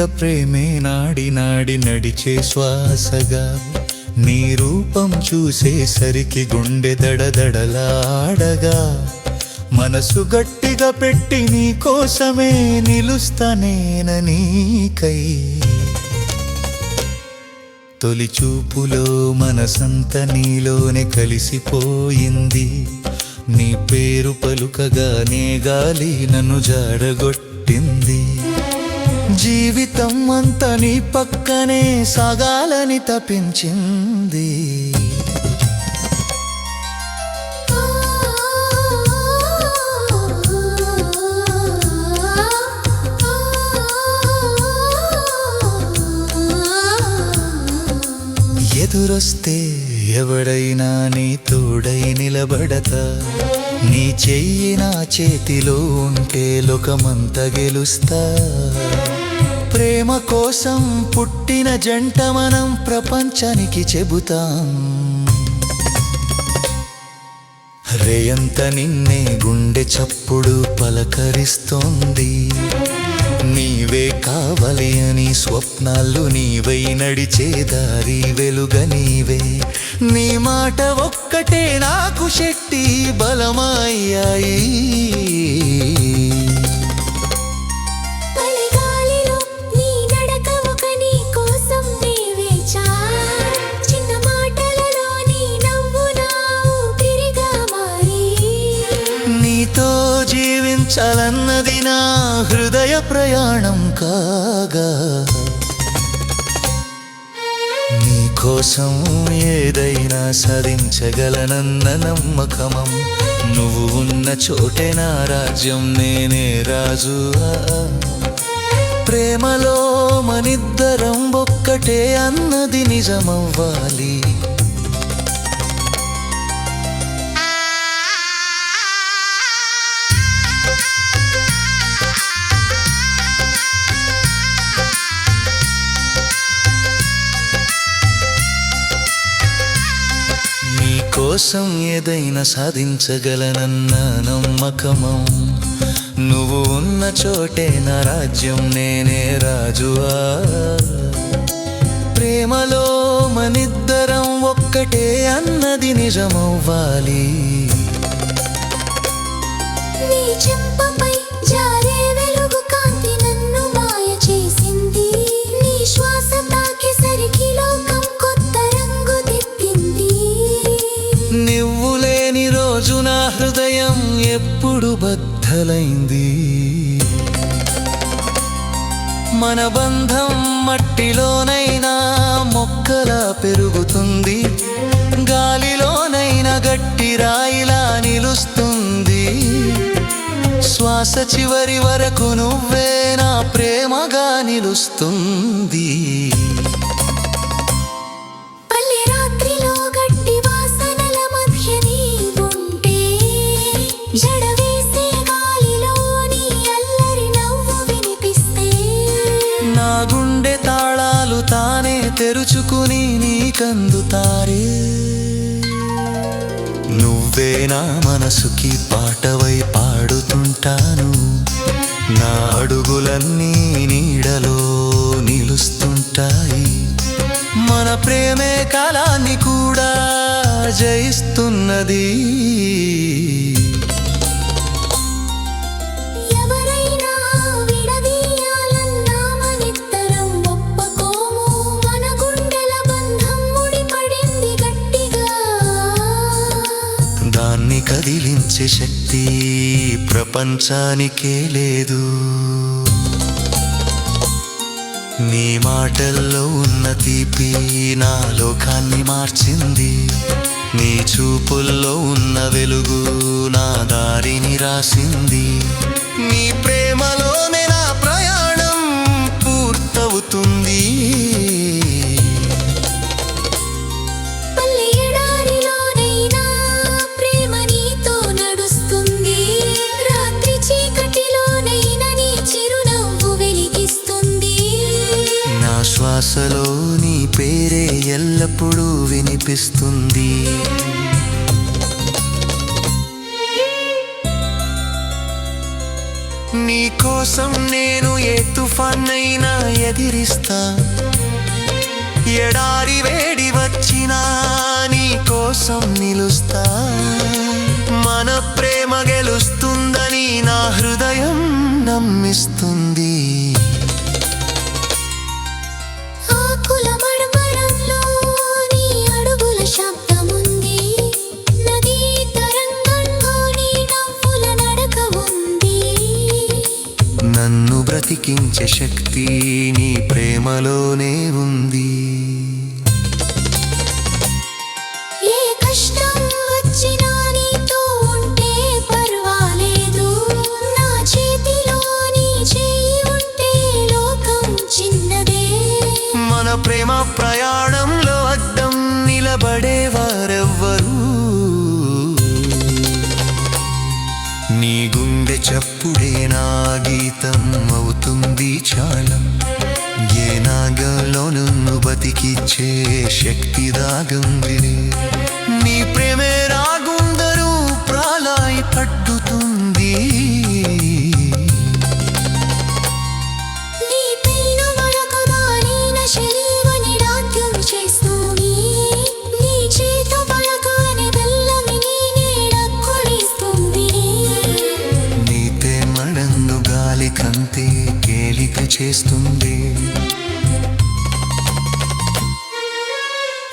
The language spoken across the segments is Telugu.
మీద ప్రేమే నాడి నాడి నడిచే శ్వాసగా. నీ రూపం చూసేసరికి గుండె దడదడలాడగా. మనసు గట్టిగా పెట్టి నీ కోసమే నిలుస్తానేన నీకై. తొలి చూపులో మనసంత నీలోనే కలిసిపోయింది. నీ పేరు పలుకగానే గాలి నన్ను జాడగొట్టింది. జీవితం అంతా నీ పక్కనే సాగాలని తపించింది. ఎదురొస్తే ఎవడైనా నీ తోడై నిలబడతా. నీ చెయ్యి నా చేతిలో ఉంటే లోకమంత గెలుస్తా. ప్రేమ కోసం పుట్టిన జంట మనం ప్రపంచానికి చెబుతాం. రేయంత నిన్నే గుండె చప్పుడు పలకరిస్తోంది. నీవే కావాలి అని స్వప్నాలు నీవై నడిచే దారి వెలుగ నీవే. నీ మాట ఒక్కటే నాకు శక్తి బలమయ్యాయి. నీతో జీవించాలన్నది నా హృదయ ప్రయాణం కాగా నీ కోసం ఏదైనా సాధించగలనన్న నమ్మకమం. నువ్వు ఉన్న చోటే నా రాజ్యం నేనే రాజు. ప్రేమలో మనిద్దరం ఒక్కటే అన్నది నిజమవ్వాలి. కోసం ఏదైనా సాధించగలనన్న నమ్మకమం. నువ్వు ఉన్న చోటే నా రాజ్యం నేనే రాజువా. ప్రేమలో మనిద్దరం ఒక్కటే అన్నది నిజమవ్వాలి. ఎప్పుడు బద్దలైంది? మన బంధం మట్టిలోనైనా మొక్కలా పెరుగుతుంది. గాలిలోనైనా గట్టి రాయిలా నిలుస్తుంది. శ్వాస చివరి వరకు నువ్వే నా ప్రేమగా నిలుస్తుంది. నీ నా గుండె తాళాలు తానే తెరుచుకుని నీకందుతారే నువ్వే నా మనసుకి పాటవై పాడుతుంటాను. నా అడుగులన్నీ నీడలో నిలుస్తుంటాయి. మన ప్రేమే కాలాన్ని కూడా జయిస్తున్నది. కదిలించే శక్తి ప్రపంచానికే లేదు. నీ మాటల్లో ఉన్న తీపి నా లోకాన్ని మార్చింది. నీ చూపుల్లో ఉన్న వెలుగు నా దారిని రాసింది. నీ ప్రే వినిపిస్తుంది నీ కోసం నేను ఏ తుఫాన్నైనా ఎదిరిస్తా. ఎడారి వేడి వచ్చినా నీ కోసం నిలుస్తా. మన ప్రేమ గెలుస్తుందని నా హృదయం నమ్మిస్తుంది. బ్రతికించే శక్తి నీ ప్రేమలోనే ఉంది. చాలా. ఏ నాగంలో నన్ను బతికిచ్చే శక్తి దాగంది నీ ప్రేమే చేస్తుంది.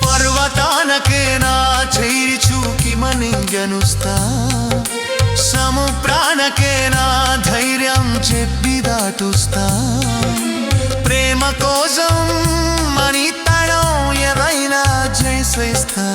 పర్వతానకే నా చేయి చూకి మనింగనుస్తా సముద్రానకే నా ధైర్యం చెప్పి దాటుస్తా. ప్రేమ కోసం మని తడం ఏదైనా చేసేస్తా.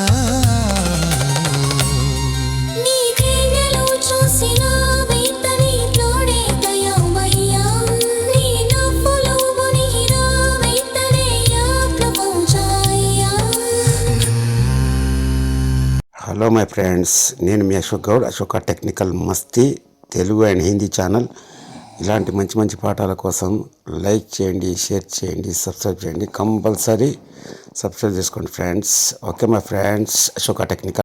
My friends. నేను మీ Ashok Goud Ashoka technical Masti Telugu and Hindi channel. ఇలాంటి మంచి మంచి పాఠాల కోసం లైక్ చేయండి షేర్ చేయండి సబ్స్క్రైబ్ చేయండి. కంపల్సరీ సబ్స్క్రైబ్ చేసుకోండి friends. Okay my friends. Ashoka technical